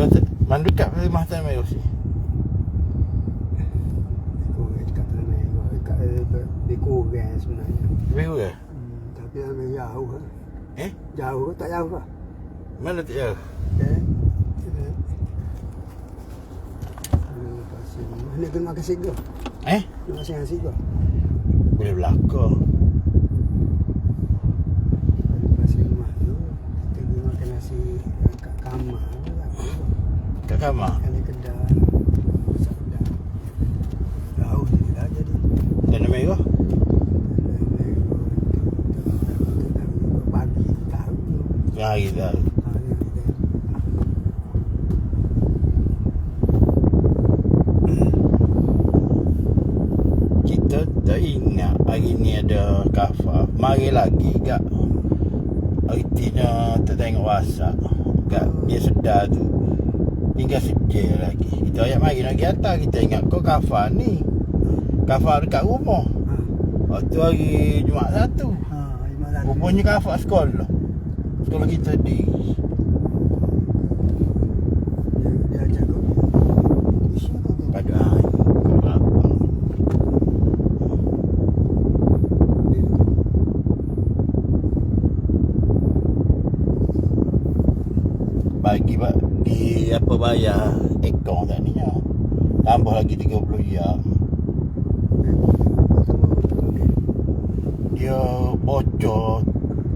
Kau tak Mana dekat rumah tak main Rosi Aku dekat sana aku dekat eh, di Korea sebenarnya. Biru ke Hmm, tapi ambil jauh kan. Eh Jauh ke tak jauh lah. Mana tak jauh ni, mana kena makan sigar? Eh Kena makan sigar. Boleh belakang Lepas ni rumah tu, kita pergi makan nasi kat kamar. tu lah. Kedai. Masak kedai. Jauh je lah jadi. Tanah merah Pagi tahu. Hari dah Kita tak ingat hari ni ada kafa Mari lagi kak Artinya tak tengok WhatsApp Kak dia sedar tu Tinggal sejil lagi. Kita ayat mari lagi atas Kita ingat kau kafa ni. Kafa dekat rumah. Waktu hari Jumaat satu. Rupanya kafa sekolah. Sekolah kita di. Dia ajak kau. Pada hari bagi pak apa bayar ekor tak ni ya. Tambah lagi 30 jam. Dia bocor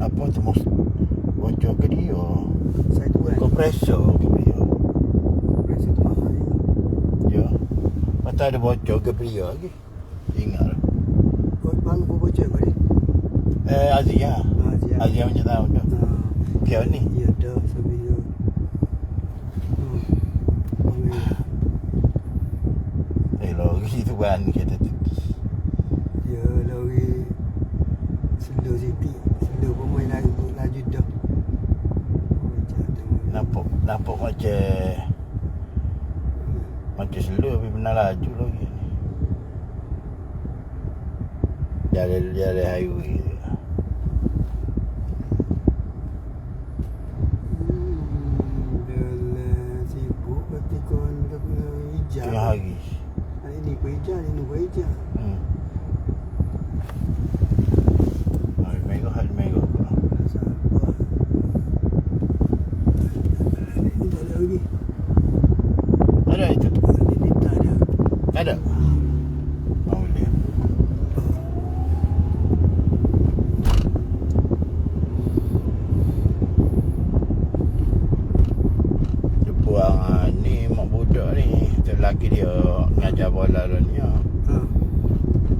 apa tu mus bocor ke dia. Saya tu kan. Kompresor ke dia. Presiden tu mahal. Ya. Patut ada bocor ke dia lagi. Ingat lah. Kau bang kau bocor kau ni. Eh Azia. Azia. Azia punya tahu dah. Ah, Dia ni. Ya dah sampai dia. Hmm. Ambil. Eh lori kan kita tu. Dia lari slow sikit. Slow pun main lari tu laju dah. Nampak nampak macam macam slow tapi benar laju lagi ni. Jalan jalan highway. Hmm, Dalam sibuk berarti kau dah kena hijau. Tengah hari. Hari ni kau hijau, hari ni kau hijau. Hmm. Hari merah, hari merah pula. Sabar. Ni tak ada lagi. Ada itu? Hari ni tak ada. Tak ada? Oh, boleh. Dia buang ah, ni mak budak ni. Tu lelaki dia ngajar bola dunia. Ha.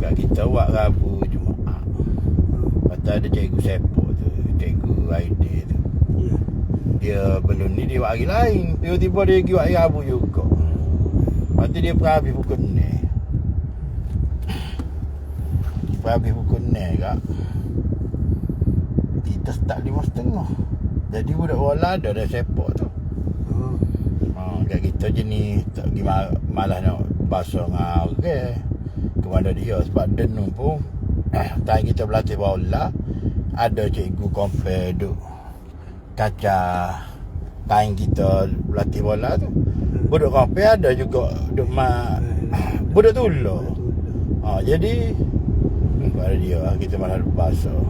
Kat kita buat Rabu Jumaat. Lepas sepak tu. Cikgu Aidil tu. Ya. Dia belum ni dia buat hari lain. Tiba-tiba dia pergi buat hari Rabu juga. Lepas tu dia perhabis pukul ni. Perhabis pukul ni kak. Kita start lima setengah. Jadi budak bola ada dah sepak tu. Oh. Ha, kat kita jenis tak pergi ma- malas nak basuh dengan orang. Kepada dia sebab denung pun eh, time kita berlatih bola ada cikgu compare duk kaca time kita berlatih bola tu. Budak compare ada juga duk ma budak tu lo. Ha, jadi hmm, pada dia lah, kita malas basuh.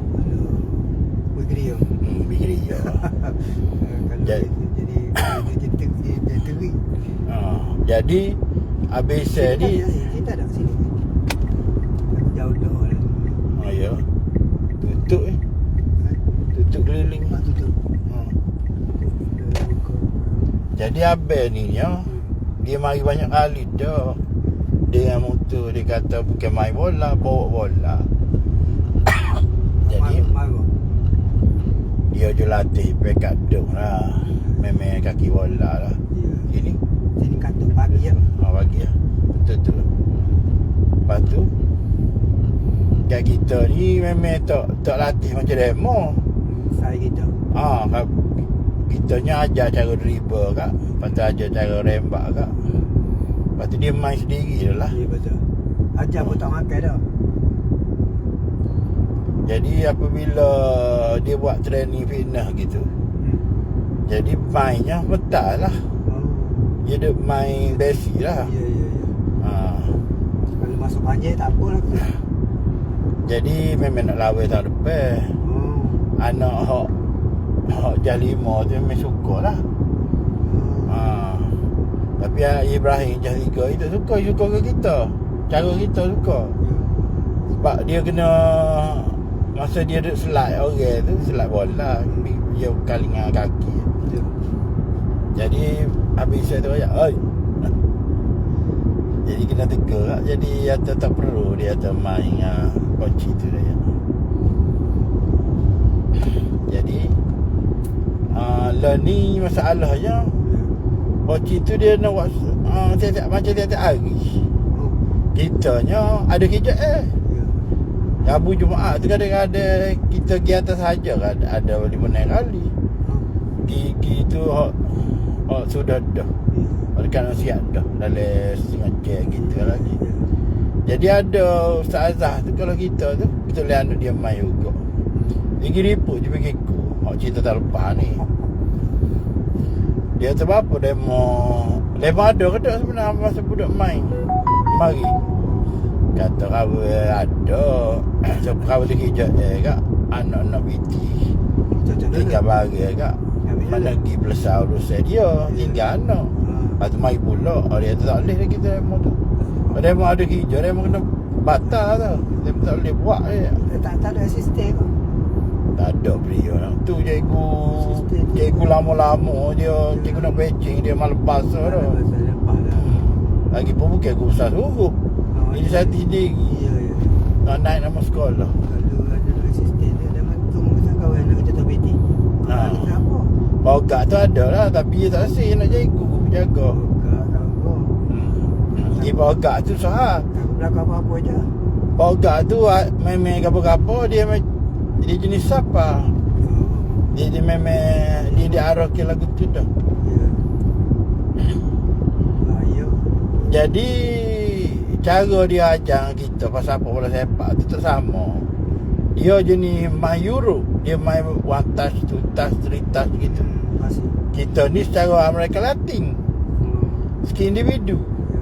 Begitu. Hmm, bigri dia. Kalau Jadi- jadi jadi dia teri dia teri. ha, jadi habis saya ni kita ada sini. Jauh dah. Ha ya. Tutup eh. Tutup keliling. Mak tutup. Ha. Dah buka. Jadi abang ni ya, dia mari banyak kali dah. Dia dengan motor dia kata bukan main bola, bawa bola. Jadi Maru. dia je latih pekat duk lah. Memang kaki bola lah. Ya. Ini Sini kata pagi ya. ha, bagi lah. Betul tu. Lepas tu Kat kita ni memang tak tak latih macam demo. Saya kita. Ah, kak, kita nya ajar cara dribble kak. Lepas tu ajar cara rembak kak. Lepas tu dia main sendiri je lah. Ya betul. Ajar pun tak makan dah. Jadi apabila dia buat training fitness gitu. Hmm. Jadi mainnya betul lah. Oh. Dia duk main basic lah Ya, ya, ya. ha. Kalau masuk banjir tak apa lah. Jadi memang nak lawai tahun depan Oh. Anak Hok jah lima tu memang suka lah ha. Tapi Ibrahim jah tiga Itu suka Suka ke kita Cara kita suka. Sebab dia kena Masa dia duduk slide orang tu Slide bola Dia kali dengan kaki. Jadi Habis saya tu ayat Oi Jadi kena tegur lah Jadi dia tak perlu Dia kata main dengan Kunci tu dia Jadi uh, Lah ni masalahnya Ya. Kunci tu dia nak buat uh, tiap-tiap, Macam tiap-tiap hari Oh. Kitanya Ada kerja eh Ya. Abu Jumaat tu kadang-kadang Kita pergi atas saja kan Ada lima enam kali Oh. Gigi tu hok, hok sudah dah Ya. Oleh kerana siap dah Dalam setengah jam lagi Ya. Jadi ada Ustazah tu kalau kita tu Kita lihat anak dia main juga Dia pergi riput je pergi Hak cerita tak lepas ni. Dia tu apa demo? Demo ada ke tak sebenarnya Masa budak main. Mari. Kata kau ada. So kau tu kerja eh kak. Anak-anak biti. Tinggal bagi kak. Mana pergi belasah urusan dia Tinggal anak. Ah. Lepas tu mai pula. Oh, Dia tu tak boleh lagi demo tu. Demo ada kerja Demo kena batal tu Demo tak boleh buat dia Tak tak ada asisten kau. Tak ada beliau lah Tu cikgu. Cikgu lama-lama dia Cikgu nak patching Dia malam pasal ada tu lepas dah. Hmm. Lagi pun bukan guru besar Oh, Ini ya. saya sendiri Ya, ya. Nak naik nama sekolah. Ha. Ni apa? Bogak tu ada lah Tapi dia tak rasa nak cikgu Jaga Enggak tahu. hmm. Dia bogak tu sah belakang apa-apa je. Bogak tu ah, Memang apa-apa Dia ma- dia jenis siapa Oh. Dia, dia memang Dia dia arah ke lagu tu dah Ya. Ayo. Jadi Cara dia ajar kita Pasal apa bola sepak tu tak sama Dia jenis main Euro Dia main one touch, two gitu Masih. Kita ni secara Amerika Latin Hmm. Segi individu Ya.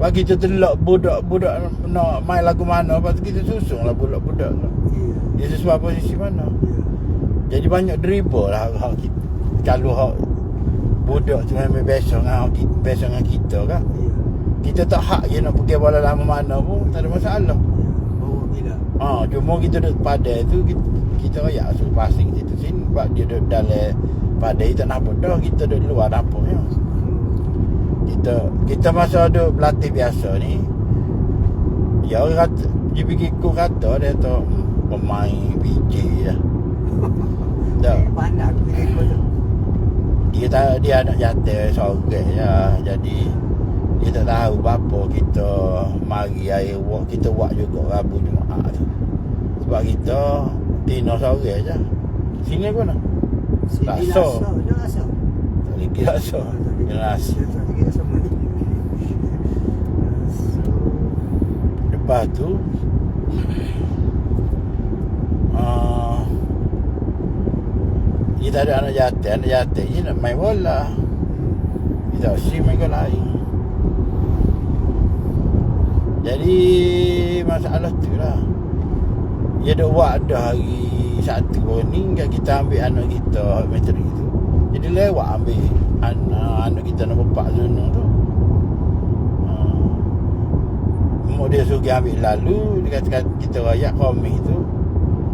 Bagi kita telok budak-budak Nak main lagu mana Lepas tu kita susun lah budak-budak tu Ya. Dia sesuai posisi mana Ya. Jadi banyak dribble lah hak kita. Kalau hak budak tu memang biasa dengan hak kita, biasa dengan kita kan. Ya. Kita tak hak je nak pergi bola lama mana pun tak ada masalah. Ya. Bila. Ha, cuma kita duduk padai tu kita, kita royak suruh passing situ sini sebab dia duduk dalam padai tak nampak dah kita duduk luar nampaknya. Hmm. Kita kita masa duduk berlatih biasa ni Ya orang kata Dia pergi kata Dia tu "Hmm, Pemain BJ lah. Tak. Aku pilih kau tu. dia tak dia anak jantai sorang ya jadi dia tak tahu apa kita mari air buat kita buat juga Rabu Jumaat tu. Sebab kita Tino sorang je. Sini pun nak. Sini. Dia laksa. tak boleh kira so dia nasi Dia tak kira sama ni. Laksa. lepas tu uh, ada anak jantai anak jantai je nak main bola. Tak si main ke lain. Jadi masalah tu lah. Dia dah buat dah hari satu baru ni kita ambil anak kita materi tu. Jadi lewat ambil anak, anak kita nak bapak zunung tu. Ha. Mak dia suruh ambil lalu Dia kata kita rayak komik tu.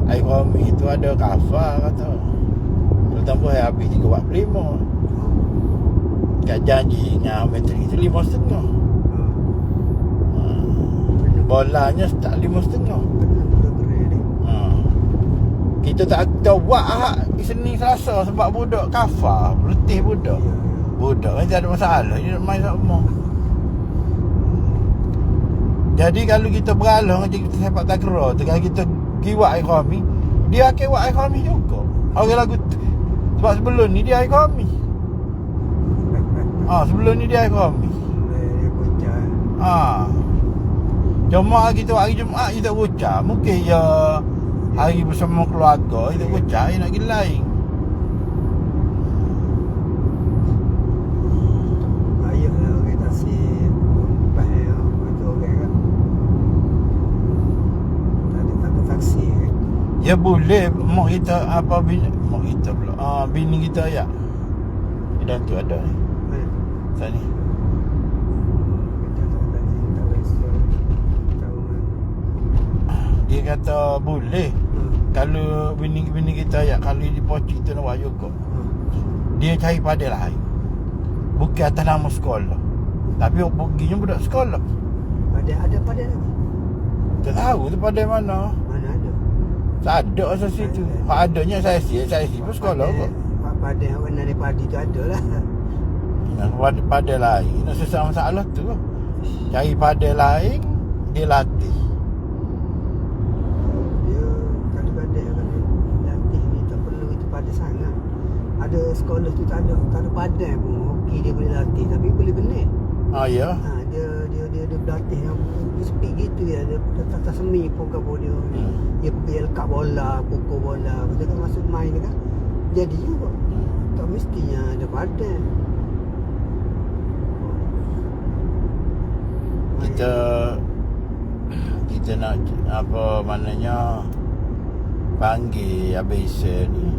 Air komik tu ada kafar kata Hari habis 345 Kat janji dengan materi tu lima setengah. Ha. Bolanya start lima setengah. Ha. Kita tak tahu buat ahad Senin Selasa sebab budak kafar Letih budak. Budak kan tak ada masalah Dia main sama Jadi kalau kita beralah Macam kita sepak takraw tu Kalau kita buat ikhami Dia akan buat ikhami juga. Orang lagu sebab sebelum ni dia ikut kami. Ah, ha, sebelum ni dia ikut kami. Eh, ha. Cuma hari tu hari Jumaat kita bocah. Mungkin ya hari bersama keluarga kita bocah nak pergi lain. Ya boleh Mak kita Apa bila Mak kita pula ah, Bini kita ya Dan tu ada ni Mana? Sana ni Kita tak tak tak rasa. Tahu mana. Dia kata boleh Hmm. Kalau bini-bini kita ya Kalau di pocik tu nak buat juga Hmm. Dia cari pada lain Bukan atas nama sekolah Tapi perginya budak sekolah Ada ada pada lagi. Tak tahu tu pada mana? Tak ada asal situ Hak adanya saya si Saya si pun sekolah kok Pada warna dari padi tu ada lah. Nak pada, pada lain Nak selesai masalah tu Cari pada lain Dia latih Dia kalau pada yang kena latih ni tak perlu itu pada sangat. Ada sekolah tu tak ada tak ada padan pun. Okey dia boleh latih tapi boleh benar. Ah ya Ha, dia dia dia dia berlatih yang speed gitu ya. Dia, dia tata semi pun ke dia. Hmm. Dia pergi lekat bola, pukul bola. Tu kan masuk main dia kan. Jadi juga. Hmm. Tak mestinya ada padan. Kita Kita nak Apa maknanya Panggil Habis ni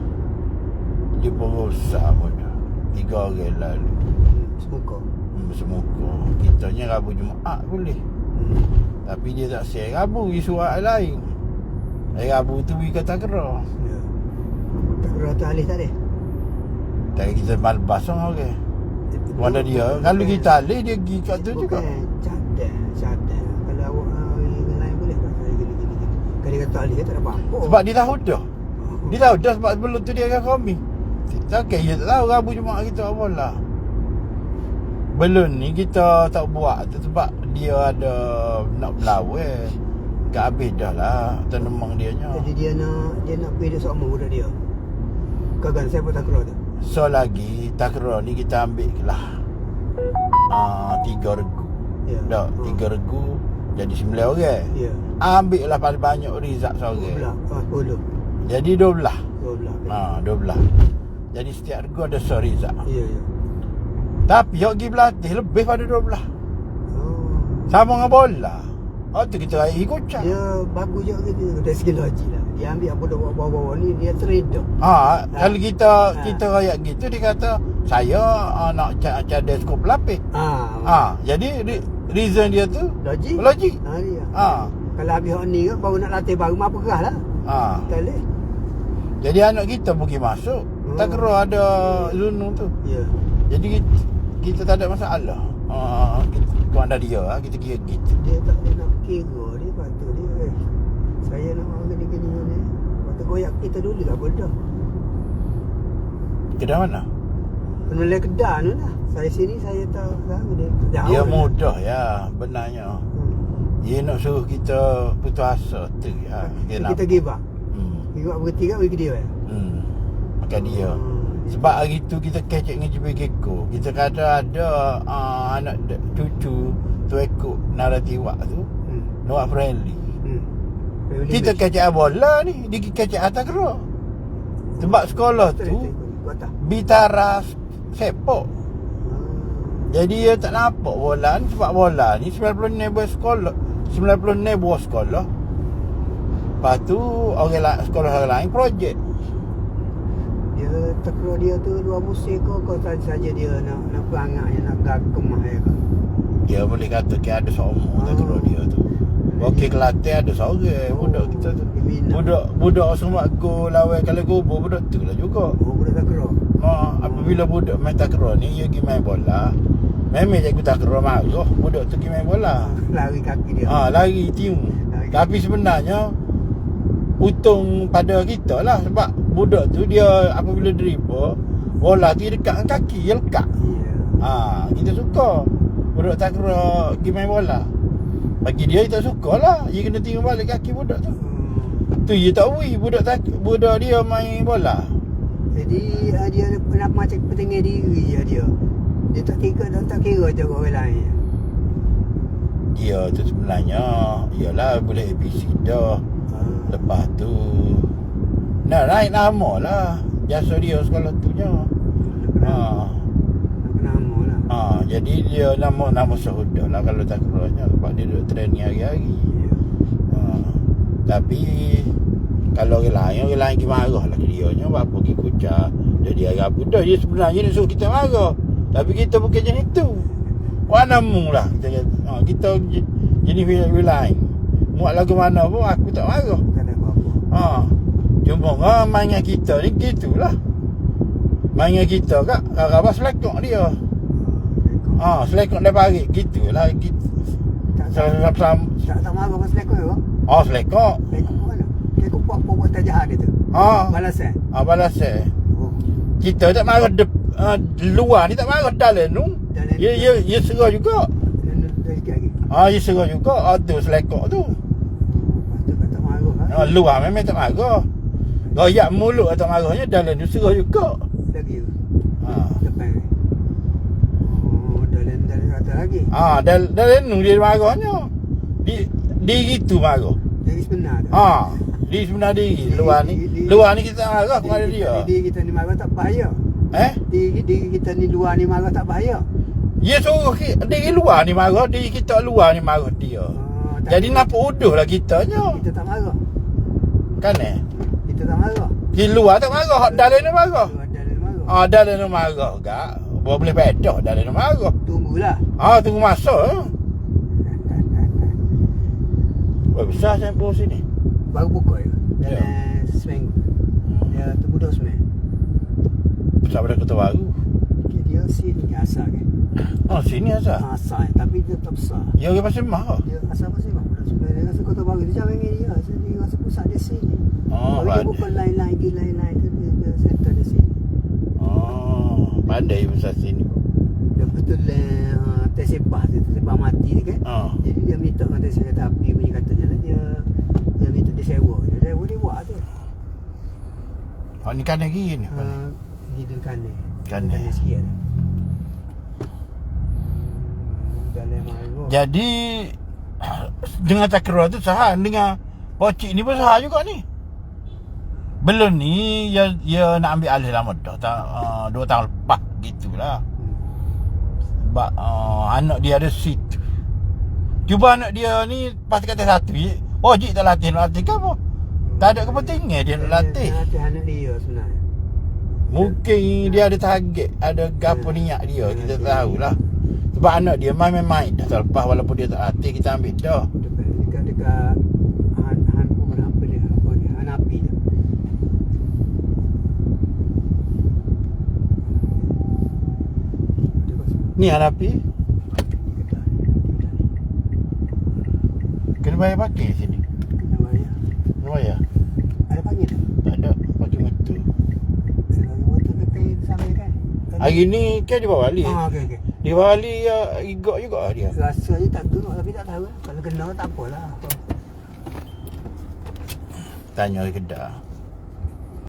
Dia pun rosak pun Tiga orang lalu Hmm, Semuka. hmm, Semuka Ni Rabu Jumaat boleh Hmm. Tapi dia tak share Rabu Dia suruh hak lain Hari Rabu tu pergi kata kera Ya. Tak kira tu alih tak ada? Tak kita malbas orang okay. Mana dia Kalau kita alih Dia pergi kat tu juga cadang, cadang. Kalau awak uh, yang lain boleh. Kalau dia kata alih tak ada apa-apa. Sebab dia tahu dah Oh. Dia tahu dah sebab sebelum tu dia akan kami Tak okay, dia tak tahu Rabu Jumaat kita apa lah Belum ni kita tak buat tu sebab dia ada nak berlawan Kat habis dah lah Tanaman dia nya Jadi dia nak dia nak pergi dia sama budak dia. Kagan saya pun tak kira tu. So lagi Takra ni kita ambil lah uh, Tiga regu Ya. Tak, Ha. tiga regu Jadi sembilan orang Ya. Ambil lah paling banyak Dua seorang belah. Ah, sepuluh. Jadi dua belah Dua belah. Ha, dua belah Jadi setiap regu ada serizak Ya, ya. Tapi yang pergi berlatih lebih pada dua belah Oh. Sama dengan bola Oh tu kita air kucang Dia bagus juga gitu dari segi logik lah. Dia ambil apa dia bawa-bawa ni dia trader. Ha, kalau kita Ha. kita rakyat gitu dia kata saya uh, nak ca- cadar skop lapis. Ah. Ha, jadi re- reason dia tu Logik. logik. Ha dia. Ha. Kalau habis hak ni kan baru nak latih baru apa kerah lah. Ha. Tak boleh. Jadi anak kita pergi masuk. Hmm. Tak kira ada zunung tu. Ya. Jadi kita, kita tak ada masalah. Ha, kita kau ada dia ah, kita kira kita. Dia tak boleh nak kira dia patut dia eh. Saya nak orang gini gini ni. Patut goyak kita dulu lah bodoh. Kedai mana? Penulis kedah tu lah. Saya sini saya tahu tahu dia. Jauh Dia lah. mudah ya benarnya. Hmm. Dia nak suruh kita putus asa tu ya. Dia nak. Kita give up. Hmm. Give up berhenti kat bagi dia eh. Hmm. Makan dia. Hmm. Sebab hari tu kita kecek dengan Cipi Keko Kita kata ada uh, anak cucu tu ekor naratiwa tu Hmm. Not friendly Hmm. Kita match. kecek bola ni Dia kecek atas kera Sebab sekolah tu? Bitara sepok Hmm. Jadi dia tak nampak bola ni Sebab bola ni 90 nebo sekolah 90 nebo sekolah Lepas tu orang la- sekolah orang lain projek Dia tekra dia tu dua musim kau kau saja saja dia nak nak perangai nak gagem ya kau. Dia boleh kata ke ada seorang tak kira dia tu. Okey Kelantan ada seorang budak kita tu. Dia bina. Budak budak semua go lawan kalau gobo budak tu lah juga. Oh budak tekra. Ha, apabila budak main takraw ni dia pergi main bola. Memang cikgu takraw marah budak tu pergi main bola. Lari kaki dia. Ha, lari tium. Lari. Tapi sebenarnya untung pada kita lah sebab budak tu dia apabila dribble bola tu dia dekat dengan kaki dia lekat. Ya. Ha, kita suka Budak tak kira pergi main bola Bagi dia, dia tak suka lah Dia kena tinggal balik kaki budak tu Hmm. Tu dia tak wui Budak tak budak dia main bola Jadi ah, dia ada pernah macam petinggi diri ya dia. Dia tak kira tak, tak kira je orang lain. Dia tu sebenarnya Yalah boleh ABC dah Ah. Lepas tu Nak naik nama lah Jasa dia sekolah tu nya Nak ha. nama lah. ha. Jadi dia nama nama sahudah lah Kalau tak kira Sebab dia duduk training hari-hari Ya. ha. Tapi Kalau orang lain Orang lain pergi marah lah dia nya Apa pergi kucar Dia dia apa Dah dia sebenarnya Dia suruh kita marah Tapi kita bukan jenis tu Mana mu lah Kita kata ha, Kita je- jenis orang lain Muat lagu mana pun Aku tak marah Tak ada apa-apa. Ha. Cuma ha, main dengan kita ni gitulah. Main dengan kita kak, kakak selekok dia. Ah, Ha, selekok dia balik gitulah gitu. Tak Sam-sam. tak marah pasal lekor ya. Oh, selekok. Lekor mana? Buat buat tak jahat dia tu. Ha. Balas eh. Ha, balas eh. Oh. Kita tak marah de, uh, luar ni tak marah dalam tu. Ya ya ya serah juga. Ha, ya serah juga. Tu selekok tu. Ha, luar memang tak marah. Goyak mulut tak marahnya dalam tu serah juga. Lagi. Ha. Depan. Oh, dalam dalam kata lagi. Ah, dal dalam nu dia marahnya. Di di gitu marah. Jadi sebenar tu. Ha, di sebenar diri luar ni. Luar ni kita marah kepada dia. Diri kita ni marah tak bahaya. Eh? Diri, diri kita ni luar ni marah tak bahaya. Dia suruh diri luar ni marah, diri kita luar ni marah dia. Oh, Jadi nampak uduh lah kita nya. Kita tak marah. Kan eh? Kita tak marah. Di luar tak marah, hak dalam ni marah. Ah, dalam ni marah gak. Boleh bedah dalam ni marah. Tunggulah. Ah, tunggu masa. Eh. Wah, besar sampul sini. Baru buka. Ya. Dalam seminggu. Dia terbudak seminggu. Besar pada kota baru. Dia sini asal kan. Oh, sini asal. Asal tapi dia tak besar. Ya, orang pasal mah. Dia asal pasal mana budak sebelah dia rasa kota baru dia jangan dengan dia. So, dia rasa pusat dia sini. Oh, Tapi dia bukan lain-lain lagi lain-lain tu dia, dia center di sini. Oh, pandai besar sini. Dia betul uh, tersepah tu, tersepah mati tu kan. Oh. Jadi dia minta dengan tersepah kereta api punya katanya lah dia dia minta disewa. Dia sewa dia buat tu. Oh, ni kan lagi ni. Uh, hidung kanan. Kanan. Kanan sikit. Hmm, dalam malu. Jadi dengan takrur tu sah dengan pocik ni pun sah juga ni. Belum ni ya ya nak ambil alih lama dah. Tak uh, dua tahun lepas gitulah. Sebab uh, anak dia ada seat. Cuba anak dia ni pas kata satu ye, wajib tak latih nak latih ke apa? Tak ada kepentingan dia nak latih. Latih anak dia sebenarnya. Mungkin dia ada target Ada apa niat dia Kita tak tahulah Sebab anak dia main-main Dah terlepas walaupun dia tak latih Kita ambil dah Dekat dekat dekat Han Han bukan apa dia apa dia Han api dia. Dia kosong. Ni Dekat. Kena bayar parking sini Kena bayar. Kena bayar Ada panggil tak? Tak ada Parking motor Kalau motor kata sampai kan? Hari ni kan dia bawa balik Ah, okey okey. Dia balik ya, Igok juga dia Rasanya tak tengok tapi tak tahu. Kalau kena tak apalah. Tanya ke kedah